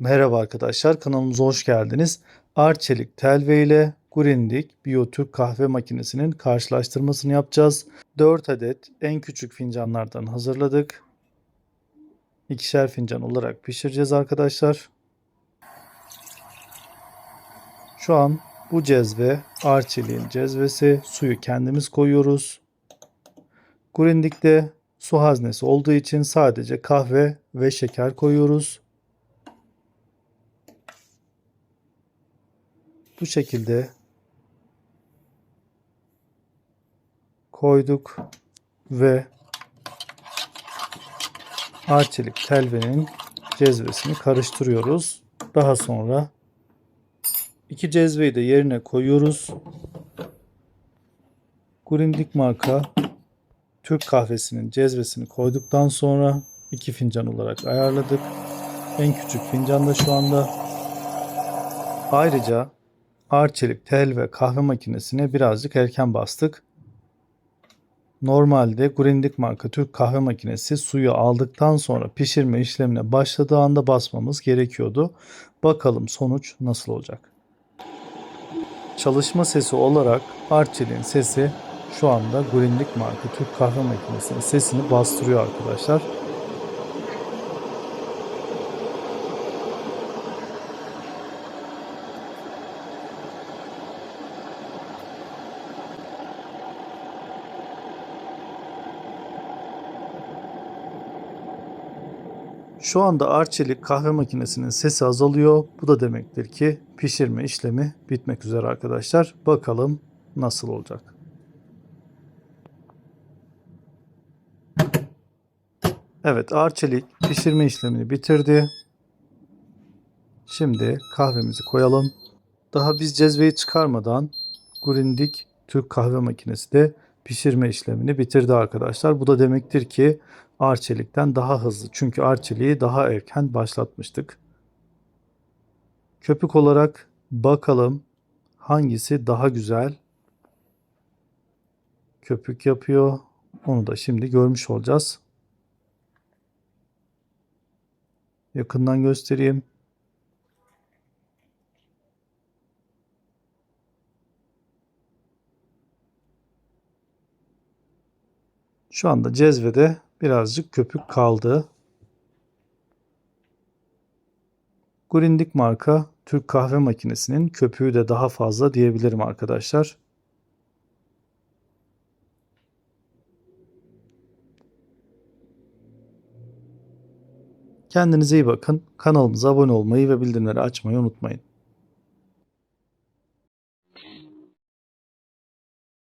Merhaba arkadaşlar, kanalımıza hoş geldiniz. Arçelik Telve ile Grundig Biyotürk kahve makinesinin karşılaştırmasını yapacağız. 4 adet en küçük fincanlardan hazırladık. İkişer fincan olarak pişireceğiz arkadaşlar. Şu an bu cezve Arçelik'in cezvesi. Suyu kendimiz koyuyoruz. Grundig'de su haznesi olduğu için sadece kahve ve şeker koyuyoruz. Bu şekilde koyduk ve arçelik telvenin cezvesini karıştırıyoruz. Daha sonra iki cezveyi de yerine koyuyoruz. Grundig marka Türk kahvesinin cezvesini koyduktan sonra iki fincan olarak ayarladık. En küçük fincan da şu anda. Ayrıca Arçelik tel ve kahve makinesine birazcık erken bastık. Normalde Grundig marka Türk kahve makinesi suyu aldıktan sonra pişirme işlemine başladığı anda basmamız gerekiyordu. Bakalım sonuç nasıl olacak. Çalışma sesi olarak Arçelik'in sesi şu anda Grundig marka Türk kahve makinesinin sesini bastırıyor arkadaşlar. Şu anda Arçelik kahve makinesinin sesi azalıyor. Bu da demektir ki pişirme işlemi bitmek üzere arkadaşlar. Bakalım nasıl olacak. Evet Arçelik pişirme işlemini bitirdi. Şimdi kahvemizi koyalım. Daha biz cezveyi çıkarmadan Grundig Türk kahve makinesi de pişirme işlemini bitirdi arkadaşlar. Bu da demektir ki Arçelik'ten daha hızlı. Çünkü Arçelik'i daha erken başlatmıştık. Köpük olarak bakalım hangisi daha güzel köpük yapıyor. Onu da şimdi görmüş olacağız. Yakından göstereyim. Şu anda cezvede birazcık köpük kaldı. Grundig marka Türk kahve makinesinin köpüğü de daha fazla diyebilirim arkadaşlar. Kendinize iyi bakın. Kanalımıza abone olmayı ve bildirimleri açmayı unutmayın.